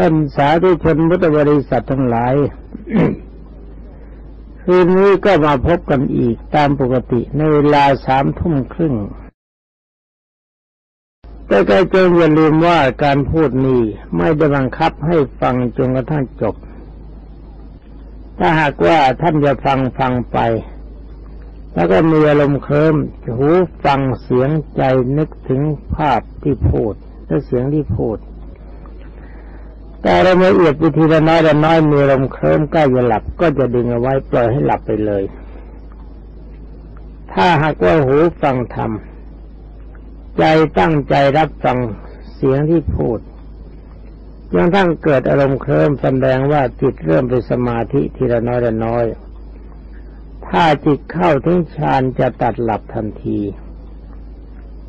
ท่านสาธุชนพุทธบริษัททั้งหลายคืนนี้ก็มาพบกันอีกตามปกติในเวลาสามทุ่มครึ่ง แต่ก็จงอย่าลืมว่าการพูดนี้ไม่ได้บังคับให้ฟังจนกระทั่งจบ ถ้าหากว่าท่านจะฟังฟังไป แล้วก็มีอารมณ์เคลิ้มหูฟังเสียงใจนึกถึงภาพที่พูดและเสียงที่พูด แต่เราละเอียดวิธีละน้อยละน้อยมีลมเคลิ้มใกล้จะหลับก็จะดึงเอาไว้ปล่อยให้หลับไปเลย ถ้าหากว่าหูฟังธรรมใจตั้งใจรับฟังเสียงที่พูดยังทั้งเกิดอารมณ์เคลิ้มแสดงว่าจิตเริ่มเป็นสมาธิทีละน้อยละน้อย ถ้าจิตเข้าถึงฌานจะตัดหลับทันที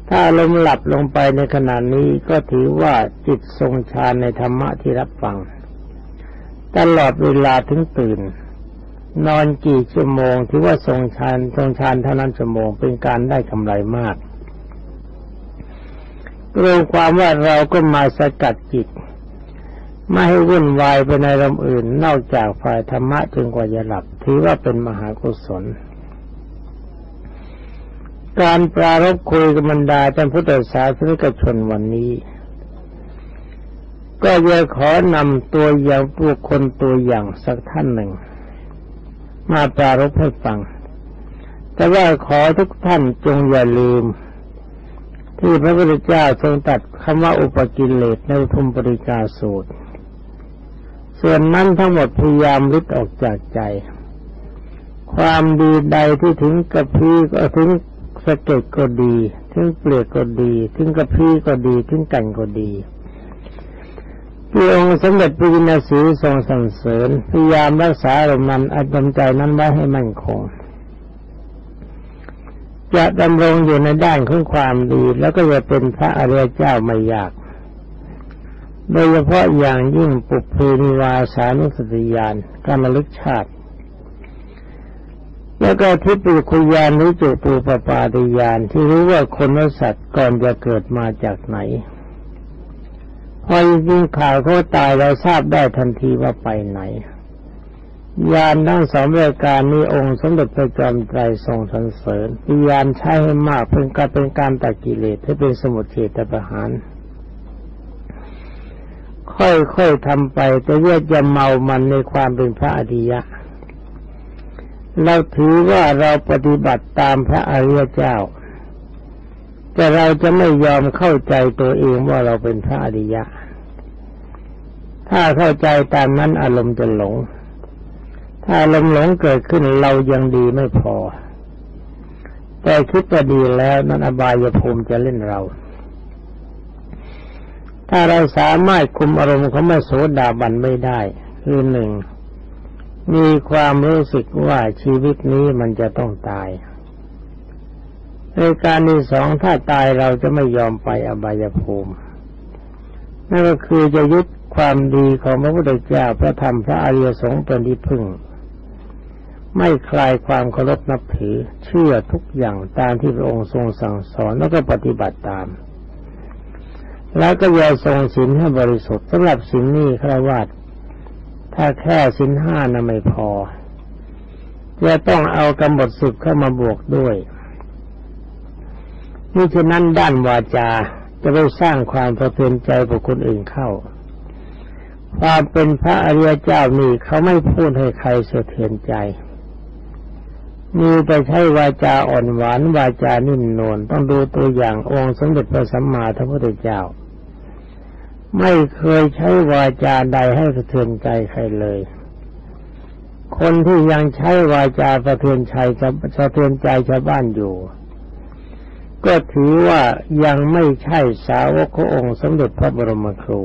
ถ้าลมหลับลงไปในขณะนี้ก็ถือว่าจิตทรงฌานในธรรมะที่รับฟัง ตลอดเวลาถึงตื่น นอนกี่ชั่วโมง ถือว่าทรงฌานทรงฌานเท่านั้นชั่วโมงเป็นการได้กำไรมากรวมความว่าเราก็มาสกัดจิต ไม่ให้วุ่นวายไปในลมอื่น นอกจากฝ่ายธรรมะจนกว่าจะหลับ ถือว่าเป็นมหากุศล การปรารบคุยกับบรรดาท่านพุทธศาสนิกชนวันนี้ ก็จะขอนำตัวอย่างบุคคลตัวอย่างสักท่านหนึ่ง มาปรารบให้ฟัง แต่ว่าขอทุกท่านจงอย่าลืม ที่พระพุทธเจ้าทรงตัดคำว่าอุปกิเลสในทุมปริกาสูตร ส่วนนั้นทั้งหมดพยายามลิดออกจากใจความดีใดที่ถึงกระพีก็ถึง สะเก็ดก็ดี ถึงเปลือกก็ดี ถึงกระพี้ก็ดี ถึงกันก็ดีพระองค์สมเด็จพระจินสีทรงสรรเสริญพยายามรักษาอารมณ์นั้นอารมใจนั้นไว้ให้มั่นคง จะดำรงอยู่ในด้านของความดี แล้วก็จะเป็นพระอริยเจ้าไม่ยาก โดยเฉพาะอย่างยิ่งปุเพนิวาสานุสติยานการระลึกชาติ แล้วก็ทิฏฐิคุยานหรือจุปูปปาติยานที่รู้ว่าคนและสัตว์ก่อนจะเกิดมาจากไหน พอยิงข่าวเขาตายเราทราบได้ทันทีว่าไปไหน ยานทั้งสองรายการนี้องค์สมเด็จพระจอมไตรทรงสรรเสริญยานใช้ให้มากเพื่อการเป็นการตัดกิเลสให้เป็นสมุทเฉตประหารค่อยๆทำไปแต่เยอะจะเมามันในความเป็นพระอริยะ เราถือว่าเราปฏิบัติตามพระอริยเจ้า แต่เราจะไม่ยอมเข้าใจตัวเองว่าเราเป็นพระอริยะ ถ้าเข้าใจตามนั้นอารมณ์จะหลง ถ้าอารมณ์หลงเกิดขึ้นเรายังดีไม่พอ แต่คิดจะดีแล้วนั้นอบายภูมิจะเล่นเราถ้าเราสามารถคุมอารมณ์ของมโสดาบันไม่ได้ คือหนึ่ง มีความรู้สึกว่าชีวิตนี้มันจะต้องตายในการที่สองถ้าตายเราจะไม่ยอมไปอบายภูมินั่นก็คือจะยึดความดีของพระพุทธเจ้าพระธรรมพระอริยสงฆ์เป็นที่พึ่ง ไม่คลายความเคารพนับถือเชื่อทุกอย่างตามที่พระองค์ทรงสั่งสอนแล้วก็ปฏิบัติตาม แล้วก็ยาทรงศีลให้บริสุทธิ์สำหรับศีลนี้คราวาส ถ้าแค่สินห้านะไม่พอ จะต้องเอากำหนดสึกเข้ามาบวกด้วย นี่ฉะนั้นด้านวาจาจะไปสร้างความสะเทือนใจบุคคลอื่นเข้า ความเป็นพระอริยเจ้านี่เขาไม่พูดให้ใครสะเทือนใจ มีแต่ใช้วาจาอ่อนหวานวาจานิ่มนวลต้องดูตัวอย่างองค์สมเด็จพระสัมมาสัมพุทธเจ้า ไม่เคยใช้วาจาใดให้สะเทือนใจใครเลย คนที่ยังใช้วาจาสะเทือนใจสะเทือนใจชาวบ้านอยู่ ก็ถือว่ายังไม่ใช่สาวกขององค์สมเด็จพระบรมครู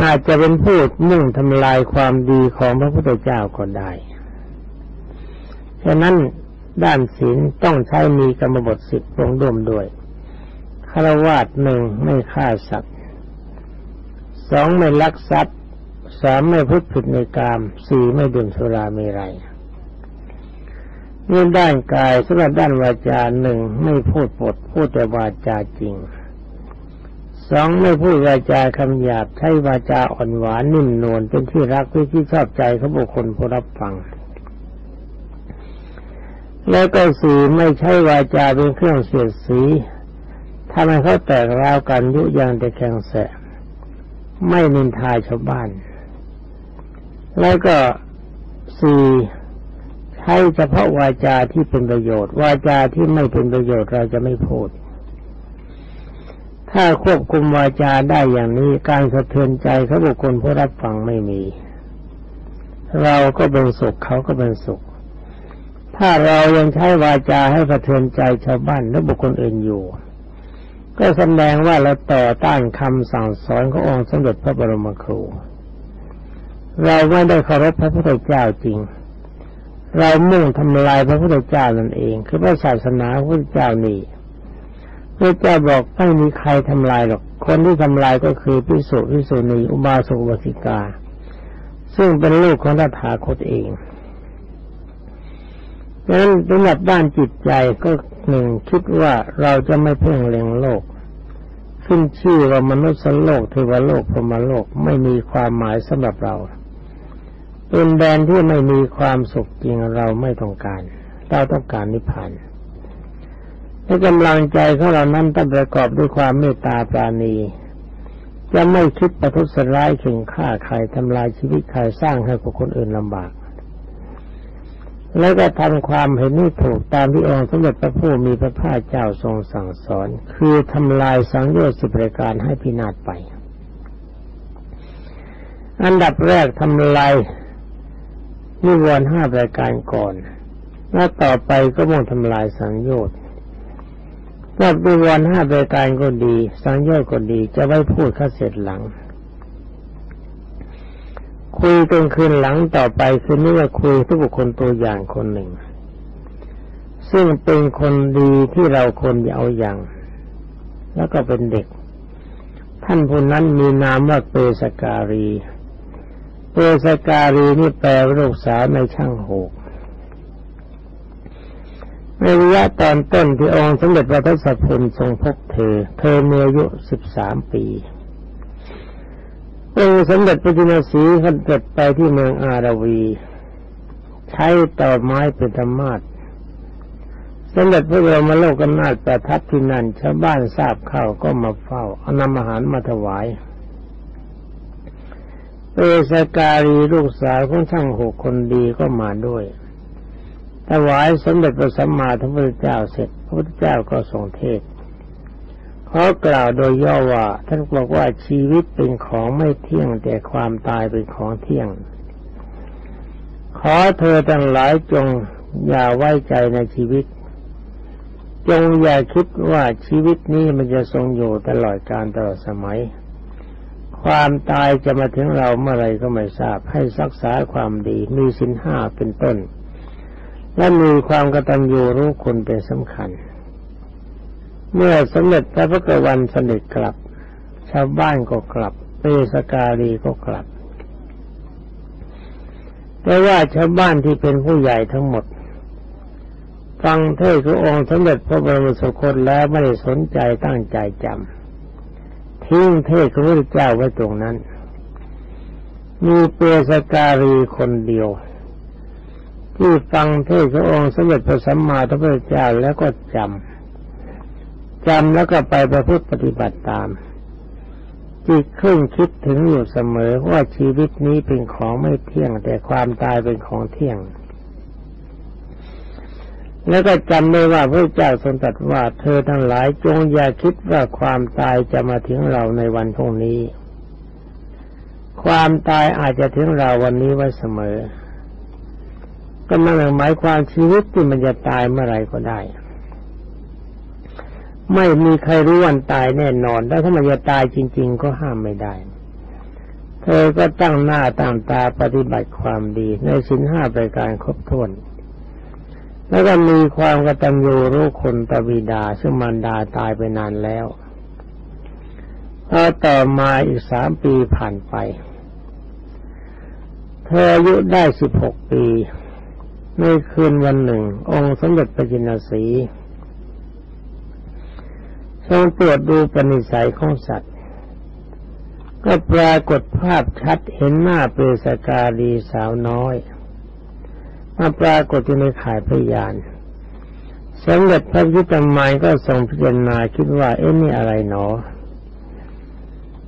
อาจจะเป็นพูดมุ่งทำลายความดีของพระพุทธเจ้าก็ได้ ฉะนั้นด้านศีลต้องใช้มีกรรมบทสิบลงร่วมด้วย คารวาสหนึ่งไม่ฆ่าสัตว์สองไม่ลักทรัพย์สามไม่พูดผิดในกามสี่ไม่ดื่มสุราเมรัยนี่ด้านกายสำหรับด้านวาจาหนึ่งไม่พูดปดพูดแต่วาจาจริงสองไม่พูดวาจาคำหยาบใช้วาจาอ่อนหวานนิ่มนวลเป็นที่รักเป็นที่ชอบใจของบุคคลผู้รับฟัง แล้วก็สี่ไม่ใช่วาจาเป็นเครื่องเสียดสี ทำให้เขาแตกราวกันยุยงแต่แข่งแสไม่นินทาชาวบ้าน แล้วก็สี่ใช้เฉพาะวาจาที่เป็นประโยชน์ วาจาที่ไม่เป็นประโยชน์เราจะไม่พูด ถ้าควบคุมวาจาได้อย่างนี้การสะเทือนใจเขาบุคคลผู้รับฟังไม่มี เราก็เป็นสุขเขาก็เป็นสุข ถ้าเรายังใช้วาจาให้สะเทือนใจชาวบ้านและบุคคลอื่นอยู่ ก็แสดงว่าเราต่อต้านคำสั่งสอนขององค์สมเด็จพระบรมครู เราไม่ได้เคารพพระพุทธเจ้าจริง เรามุ่งทำลายพระพุทธเจ้านั่นเอง คือพระศาสนาพระพุทธเจ้านี่พระเจ้าบอกไม่มีใครทำลายหรอก คนที่ทำลายก็คือพิสุพิสุณีอุบาสกอุบาสิกา ซึ่งเป็นลูกของตถาคตเอง ดังนั้นสำหรับด้านจิตใจก็หนึ่งคิดว่าเราจะไม่เพ่งเล็งโลก ขึ้นชื่อว่ามนุษย์โลกเทวโลกพรหมโลกไม่มีความหมายสำหรับเราเป็นแดนที่ไม่มีความสุขจริงเราไม่ต้องการ เราต้องการนิพพานและกำลังใจของเรานั้นต้องประกอบด้วยความเมตตาปราณี จะไม่คิดประทุษร้ายข่งฆ่าใครทำลายชีวิตใครสร้างให้คนอื่นลำบาก แล้วก็ทำความเห็นนี่ถูกตามที่องค์สมเด็จพระผู้มีพระภาคเจ้าทรงสั่งสอน คือทำลายสังโยชน์สิบประการให้พินาศไป อันดับแรกทำลายนิวรณ์ห้าประการก่อน แล้วต่อไปก็มุ่งทำลายสังโยชน์ถ้านิวรณ์ห้าประการก็ดี สังโยชน์ก็ดีจะไว้พูดข้าเสร็จหลัง คุยกันคืนหลังต่อไปคือนี่ว่คุยทุกบุคคลตัวอย่างคนหนึ่ง ซึ่งเป็นคนดีที่เราคนเอาอย่าง แล้วก็เป็นเด็ก ท่านผู้นั้นมีนามว่าเปสการี เปสการีนี่แปลว่าลูกสาวในช่างโหกในระยะตอนต้นที่องค์สมเด็จพระทศพลทรงพบเธอ เธอมีอายุสิบสามปี องค์สมเด็จพระจินสีขันเกิดไปที่เมืองอาราวี ใช้ต่อไม้เป็นธรรมาทสมเด็จพระบรมโลกนาถประทับที่นั่นชาวบ้านทราบข้าวก็มาเฝ้าเอานำอาหารมาถวายเอสการีลูกสาวของช่างหกคนดีก็มาด้วย ถวายสมเด็จพระสัมมาสัมพุทธเจ้าเสร็จ พระพุทธเจ้าก็ทรงเทศ ขอกล่าวโดยย่อว่าท่านบอกว่าชีวิตเป็นของไม่เที่ยงแต่ความตายเป็นของเที่ยง ขอเธอทั้งหลายจงอย่าไว้ใจในชีวิต จงอย่าคิดว่าชีวิตนี้มันจะทรงอยู่ตลอดกาลตลอดสมัย ความตายจะมาถึงเราเมื่อไรก็ไม่ทราบให้รักษาความดีมีสินห้าเป็นต้น และมีความกตัญญูรู้คุณเป็นสำคัญ เมื่อสมเด็จพระพุทธวันสนิทกลับ ชาวบ้านก็กลับเปสการีก็กลับ แต่ว่าชาวบ้านที่เป็นผู้ใหญ่ทั้งหมด ฟังเทศขององค์สมเด็จพระบรมสุคตแล้วไม่ได้สนใจตั้งใจจำทิ้งเทศพระพุทธเจ้าไว้ตรงนั้น มีเปสการีคนเดียว ที่ฟังเทศพระองค์สมเด็จพระสัมมาสัมพุทธเจ้าแล้วก็จำ จำแล้วก็ไปประพฤติปฏิบัติตาม จิตขึ้นคิดถึงอยู่เสมอว่าชีวิตนี้เป็นของไม่เที่ยง แต่ความตายเป็นของเที่ยง แล้วก็จำได้ว่าพระเจ้าทรงตรัสว่าเธอทั้งหลายจงอย่าคิดว่าความตายจะมาถึงเราในวันพรุ่งนี้ ความตายอาจจะถึงเราวันนี้ไว้เสมอ ก็มันหมายความชีวิตที่มันจะตายเมื่อไรก็ได้ ไม่มีใครรู้วันตายแน่นอน แล้วถ้ามันจะตายจริง ๆ ก็ห้ามไม่ได้ เธอก็ตั้งหน้าตั้งตาปฏิบัติความดีในสินห้าประการครบถ้วน แล้วก็มีความกตัญญูรู้คุณตบิดาซึ่งมารดาตายไปนานแล้วพอต่อมาอีกสามปีผ่านไป เธออายุได้สิบหกปี ในคืนวันหนึ่ง องค์สมเด็จพระจินสี ทรงตรวจดูปณิสัยของสัตว์ ก็ปรากฏภาพชัดเห็นหน้าเปรสการีสาวน้อย มาปรากฏอยู่ในข่ายพยานสมเด็จพระพุทธมายก็ทรงพิจารณาคิดว่าเอ๊ะนี่อะไรหนอ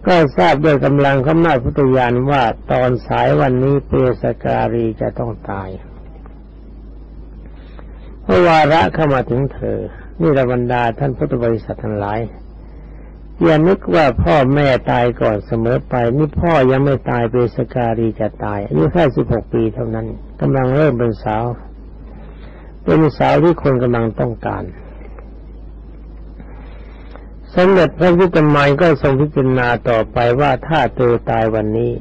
ก็ทราบด้วยกำลังขมาพุทธญาณว่าตอนสายวันนี้เปรสการีจะต้องตายเพราะวาระเข้ามาถึงเธอ นี่ระบรรดาท่านพุทธบริษัททั้งหลายอย่านึกว่าพ่อแม่ตายก่อนเสมอไป นี่พ่อยังไม่ตายเปสการีจะตายอายุแค่สิบหกปีเท่านั้นกำลังเริ่มเป็นสาว เป็นสาวที่คนกำลังต้องการสมเด็จพระพุทธมัยก็ทรงพิจารณาต่อไปว่าถ้าเธอตายวันนี้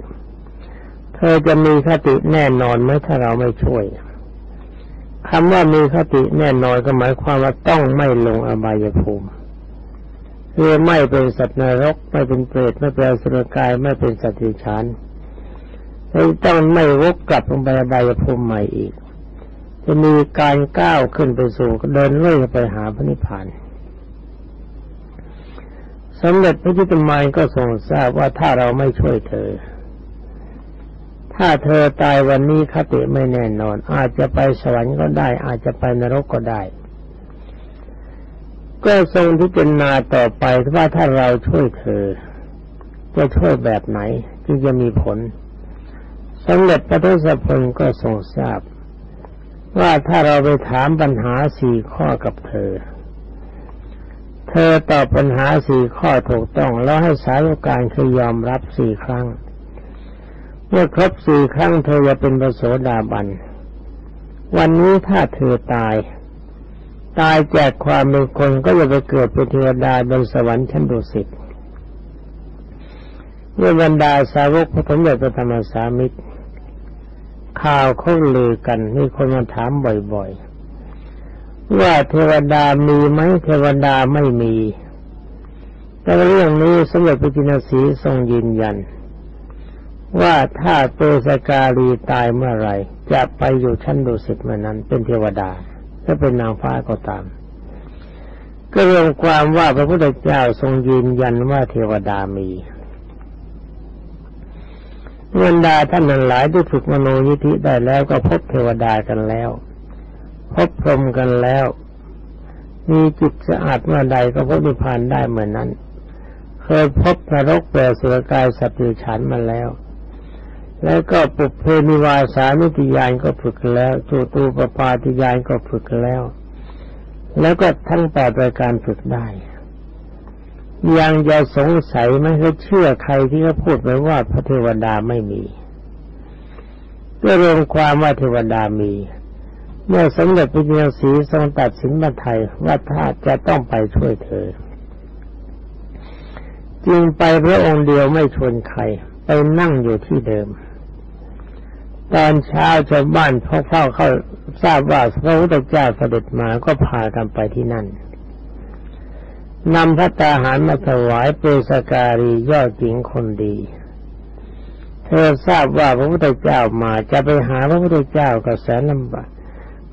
เธอจะมีคติแน่นอนไหมถ้าเราไม่ช่วย คำว่ามีคติแน่นอนก็หมายความว่าต้องไม่ลงอบายภูมิคือไม่เป็นสัตว์นรก ไม่เป็นเปรตไม่เป็นสุรกายไม่เป็นสัตว์ดิฉันต้องไม่วกกลับลงไปอบายภูมิใหม่อีก จะมีการก้าวขึ้นไปสู่เดินเลื่อยไปหาพระนิพพานสำเร็จพระจิตมายก็ทรงทราบว่าถ้าเราไม่ช่วยเธอ ถ้าเธอตายวันนี้คติไม่แน่นอน อาจจะไปสวรรค์ก็ได้ อาจจะไปนรกก็ได้ ก็ทรงพิจารณาต่อไปว่าถ้าเราช่วยเธอ จะช่วยแบบไหนที่จะมีผลสำเร็จพระทศพลก็ทรงทราบ ว่าถ้าเราไปถามปัญหาสี่ข้อกับเธอ เธอตอบปัญหาสี่ข้อถูกต้องแล้วให้สาวการคือยอมรับสี่ครั้ง เมื่อครบสี่ครั้งเธอจะเป็นประโสดาบัน วันนี้ถ้าเธอตาย ตายจากความเป็นคนก็จะไปเกิดเป็นเทวดาบนสวรรค์ชั้นดุสิตเมื่อบรรดาสาวกพระธรรมพระธรรมสามิตร ข่าวเขาลือกันมีคนมาถามบ่อยๆ ว่าเทวดามีไหมเทวดาไม่มี แต่เรื่องนี้สมเด็จพระจินสีทรงยืนยัน ว่าถ้าเปสการีตายเมื่อไรจะไปอยู่ชั้นดุสิตเมื่อนั้น เป็นเทวดาถ้าเป็นนางฟ้าก็ตาม ก็รวมความว่าพระพุทธเจ้าทรงยืนยันว่าเทวดามีเงินดาท่านนั้นหลายที่ฝึกมโนยิธิได้แล้วก็พบเทวดากันแล้ว พบพรหมกันแล้ว มีจิตสะอาดเมื่อใดก็พบนิพพานได้เหมือนนั้น เคยพบนรกแปรสุรกายสัตว์ฉันมาแล้ว แล้วก็ปุเพนิวาสานุติยานก็ฝึกแล้วจูตูปปาติยานก็ฝึกแล้ว แล้วก็ทั้งแปดรายการฝึกได้ ยังจะสงสัยไหม่เขาเชื่อใครที่เขาพูดไปว่าพระเทวดาไม่มีก็รวมความว่าเทวดามี เมื่อสมเด็จพระเจ้าสีทรงตัดสินมาไทยว่าถ้าจะต้องไปช่วยเธอ จึงไปพระองค์เดียวไม่ชวนใครไปนั่งอยู่ที่เดิม ตอนเช้าชาวบ้านพอเฝ้าเข้าทราบว่าพระพุทธเจ้าเสด็จมาก็พากันไปที่นั่นนำพระตาหารมาถวายเปสการียอดหญิงคนดี เธอทราบว่าพระพุทธเจ้ามาจะไปหาพระพุทธเจ้าก็แสนลำบาก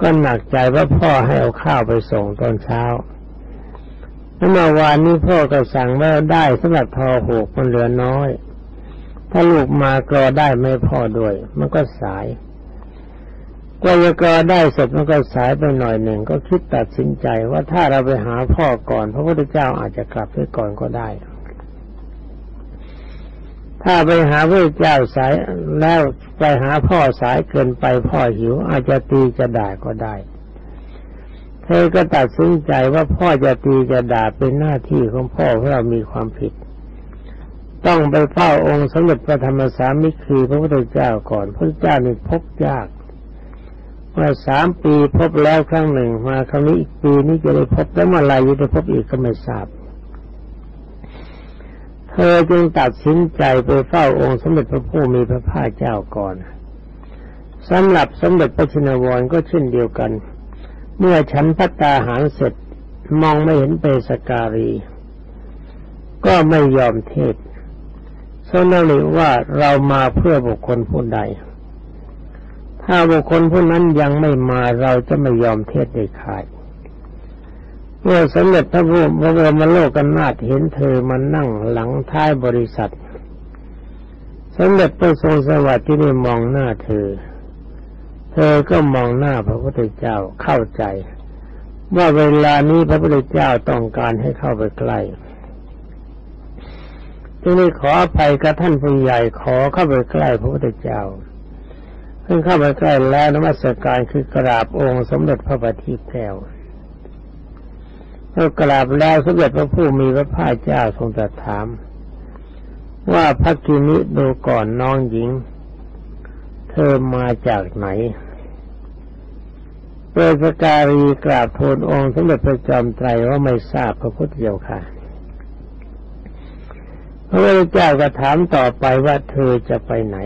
ก็หนักใจว่าพ่อให้เอาข้าวไปส่งตอนเช้าเมื่อวานนี้พ่อก็สั่งว่าได้สำหรับทอหกมันเหลือน้อย ถ้าลูกมากรอได้ไม่พอด้วย มันก็สายกว่าจะกรอได้เสร็จมันก็สายไปหน่อยหนึ่งก็คิดตัดสินใจว่าถ้าเราไปหาพ่อก่อน พระพุทธเจ้าอาจจะกลับไปก่อนก็ได้ ถ้าไปหาพระเจ้าสายแล้วไปหาพ่อสายเกินไปพ่อหิว อาจจะตีจะด่าก็ได้ เธอก็ตัดสินใจว่าพ่อจะตีจะด่าเป็นหน้าที่ของพ่อเพราะเรามีความผิด ต้องไปเฝ้าองค์สมเด็จพระธรรมสามิคีพระพุทธเจ้าก่อนพระเจ้านี่พบยากเมื่อสามปีพบแล้วครั้งหนึ่งมาครั้งนี้อีกปีนี้จะได้พบแล้วเมื่อไรจะพบอีกก็ไม่ทราบ เธอจึงตัดสินใจไปเฝ้าองค์สมเด็จพระผู้มีพระภาคเจ้าก่อนสำหรับสมเด็จพระชินวรก็เช่นเดียวกัน เมื่อฉันพัตตาหารเสร็จมองไม่เห็นเปสการี ก็ไม่ยอมเทศ ทรงระลึกว่าเรามาเพื่อบุคคลผู้ใด ถ้าบุคคลผู้นั้นยังไม่มาเราจะไม่ยอมเทศเด็ดขาดเมื่อสมเด็จพระพุทธพระบรมโลกนาถเห็นเธอมานั่งหลังท้ายบริษัท สมเด็จพระทรงสวัสดิ์ที่ได้มองหน้าเธอ เธอก็มองหน้าพระพุทธเจ้าเข้าใจ ว่าเวลานี้พระพุทธเจ้าต้องการให้เข้าไปใกล้ จึงได้ขออภัยกับท่านผู้ใหญ่ขอเข้าไปใกล้พระพุทธเจ้าเพิ่งเข้าไปใกล้แล้วนมัสการคือกราบองค์สมเด็จพระบัณฑิตแก้วเมื่อกราบแล้วสมเด็จพระผู้มีพระภาคเจ้าทรงตรัสถาม ว่าพระกินิดูก่อนน้องหญิง เธอมาจากไหนเปรสการีกราบทูลองค์สมเด็จพระจอมไตรว่าไม่ทราบพระพุทธเจ้าค่ะ พระพุทธเจ้าก็ถามต่อไปว่าเธอจะไปไหน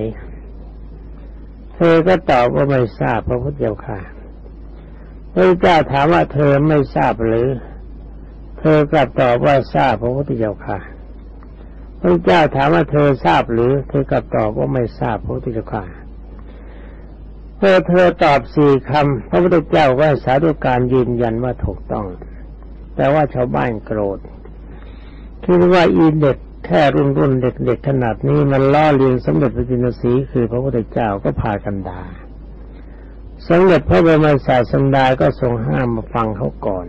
เธอก็ตอบว่าไม่ทราบพระพุทธเจ้าค่ะพระพุทธเจ้าถามว่าเธอไม่ทราบหรือ เธอกลับตอบว่าทราบพระพุทธเจ้าค่ะพระเจ้าถามว่าเธอทราบหรือ เธอกลับตอบว่าไม่ทราบพระพุทธเจ้าค่ะเมื่อเธอตอบสี่คำพระพุทธเจ้าว่าสาธุการยืนยันว่าถูกต้อง แต่ว่าชาวบ้านโกรธคิดว่าอีเด็ก แค่รุ่นรุ่นเด็กๆขนาดนี้มันล่อเลียนสมเด็จพระจินสีคือพระพุทธเจ้าก็พากันดา่าสมเด็จพระบรมศาสดาก็ทรงห้ามมาฟังเขาก่อน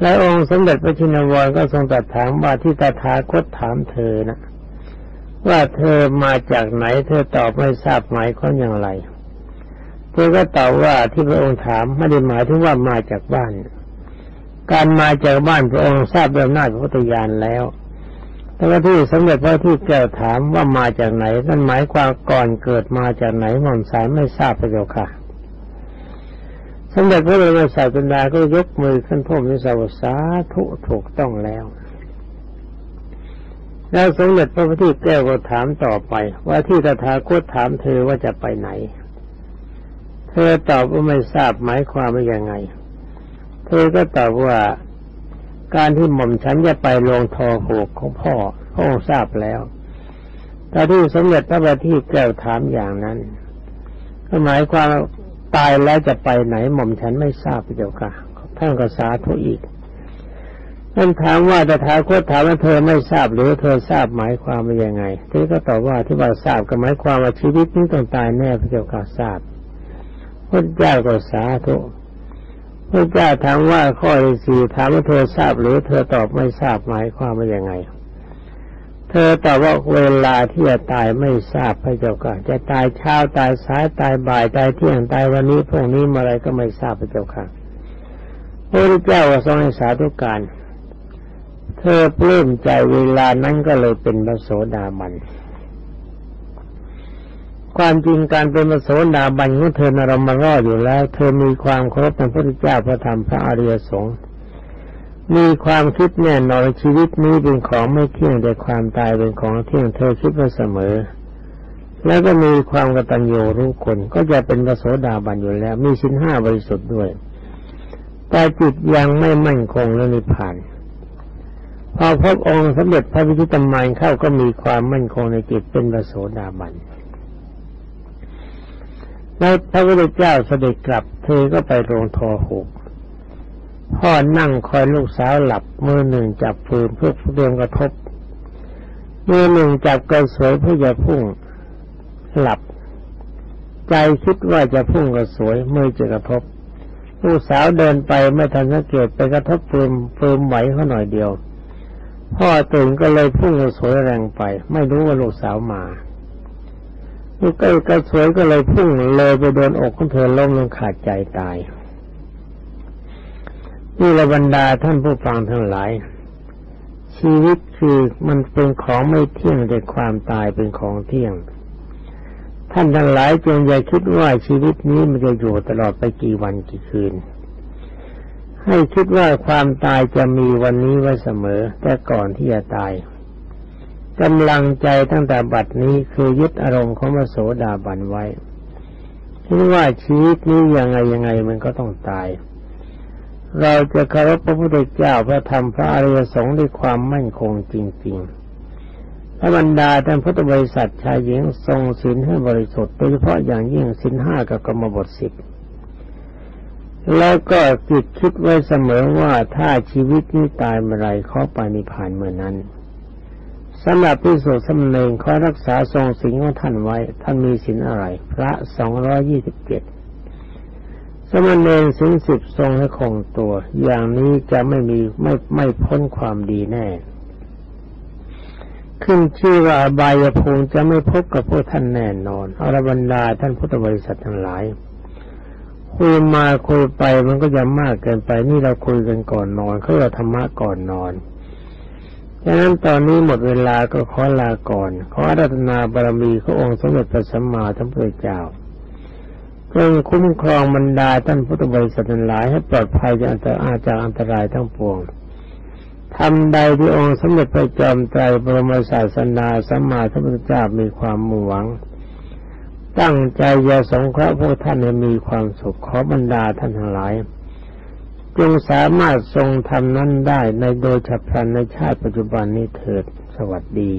และองค์สมเด็จพระชินวรก็ทรงตรัสถามว่าที่ตถาคตถามเธอนะว่าเธอมาจากไหน เธอตอบไม่ทราบหมายความอย่างไร เธอก็ตอบว่าที่พระองค์ถามไม่ได้หมายถึงว่ามาจากบ้าน การมาจากบ้านพระองค์ทราบด้วยอำนาจพระพุทธญาณแล้วแต่ว่าที่สมเด็จพระที่แก้วถามว่ามาจากไหนนั่นหมายความก่อนเกิดมาจากไหนหม่อมสายไม่ทราบพระเจ้าค่ะสมเด็จพระบรมศาสดาก็ยกมือขึ้นพมนิสาวสาธุถูกต้องแล้ว แล้วสมเด็จพระพุทธแก้วก็ถามต่อไป ว่าที่ตถาคตถามเธอว่าจะไปไหน เธอตอบว่าไม่ทราบหมายความว่ายังไง เธอก็ตอบว่าการที่หม่อมฉันจะไปลงทอผูกของพ่อพ่อทราบแล้วต่ที่สมเด็จพระบัณฑิตแก้วถามอย่างนั้น ก็หมายความตายแล้วจะไปไหนหม่อมฉันไม่ทราบเดียวค่ะท่านก็สาธุอีกท่านถามว่าแต่ถาคตถามว่าเธอไม่ทราบหรือเธอทราบหมายความว่ายังไงเธอก็ตอบว่าที่ว่าทราบก็หมายความว่าชีวิตนี้ต้องตายแน่พระเจ้าค่ะทราบพระเจ้าก็สาธุ พระเจ้าถามว่าข้อที่สี่ถามว่าเธอทราบหรือเธอตอบไม่ทราบหมายความว่ายังไง เธอตอบว่าเวลาที่จะตายไม่ทราบพระเจ้าค่ะจะตายเช้าตายสายตายบ่ายตายเที่ยงตายวันนี้พวกนี้มาอะไรก็ไม่ทราบพระเจ้าค่ะพระเจ้าทรงให้สาธุการ เธอปลื้มใจเวลานั้นก็เลยเป็นพระโสดาบัน ความจริงการเป็นมโสดาบันของเธอนรมารอดอยู่แล้ว เธอมีความเคารพในพระพุทธเจ้าพระธรรมพระอริยสงฆ์มีความคิดแน่นอนชีวิตนี้เป็นของไม่เที่ยงแต่ความตายเป็นของเที่ยงเธอคิดมาเสมอ แล้วก็มีความกตัญญูรู้คนก็จะเป็นพระโสดาบันอยู่แล้ว มีสินห้าบริสุทธิ์ด้วย แต่จิตยังไม่มั่นคงและนิพพานพอพบองค์สมเด็จพระวิชิตมานเข้าก็มีความมั่นคงในจิตเป็นพระโสดาบัน แล้วพระพุทธเจ้าเสด็จกลับ เธอก็ไปโรงทอหกพ่อนั่งคอยลูกสาวหลับมือหนึ่งจับฟืนเพื่อเตรียมกระทบมือหนึ่งจับกระสวยเพื่อจะพุ่งหลับ ใจคิดว่าจะพุ่งกระสวยมือจะกระทบลูกสาวเดินไปไม่ทันสังเกตไปกระทบฟืนฟืนไหวเขาหน่อยเดียว พ่อตื่นก็เลยพุ่งกระสวยแรงไป ไม่รู้ว่าลูกสาวมา ลูกใกล้กระสวยก็เลยพุ่งเลยไปโดนอกของเธอล้มลงขาดใจตายนี่ระบรรดาท่านผู้ฟังทั้งหลาย ชีวิตคือมันเป็นของไม่เที่ยงแต่ความตายเป็นของเที่ยง ท่านทั้งหลายจงอย่าคิดว่าชีวิตนี้มันจะอยู่ตลอดไปกี่วันกี่คืน ให้คิดว่าความตายจะมีวันนี้ไว้เสมอ แต่ก่อนที่จะตาย กำลังใจตั้งแต่บัดนี้คือยึดอารมณ์ของมโสดาบันไว้คิดว่าชีวิตนี้ยังไงยังไงมันก็ต้องตาย เราจะเคารพพระพุทธเจ้าพระธรรมพระอริยสงฆ์ด้วยความมั่นคงจริงๆพระบรรดาท่านพุทธบริษัทชายหญิงทรงศีลให้บริสุทธิ์โดยเฉพาะอย่างยิ่งศีลห้ากับกรรมบทสิบแล้วก็จิตคิดไว้เสมอว่าถ้าชีวิตนี้ตายเมื่อไรเขาไปนิพพานเมื่อนั้น สำหรับพิสุสมเนงขอรักษาทรงสิงของท่านไว้ ท่านมีสินอะไร พระสองร้อยี่สิบเจ็ดสมณเณรสินสิบทรงให้คงตัว อย่างนี้จะไม่มีไม่ไม่พ้นความดีแน่ ขึ้นชื่อว่าบายภูมิจะไม่พบกับพวกท่านแน่นอนอรบรรดาท่านพุทธบริษัททั้งหลายคุยมาคุยไปมันก็จะมากเกินไปนี่เราคุยกันก่อนนอนเขาเราธรรมะก่อนนอน ดังนั้นตอนนี้หมดเวลาก็ขอลาก่อน ขอรัตนาบารมีขององค์สมเด็จพระสัมมาสัมพุทธเจ้าเพื่อคุ้มครองบรรดาท่านพุทธบริษัททั้งหลายให้ปลอดภัยจากอันตรายจากอันตรายทั้งปวงทำใดที่องค์สมเด็จพระจอมไตรบรมศาสนาสัมมาสัมพุทธเจ้ามีความมุ่งหวัง ตั้งใจจะสงเคราะห์พวกท่านให้มีความสุขขอบรรดาท่านทั้งหลาย จงสามารถทรงทำนั้นได้ในโดยฉับพลันในชาติปัจจุบันนี้เถิดสวัสดี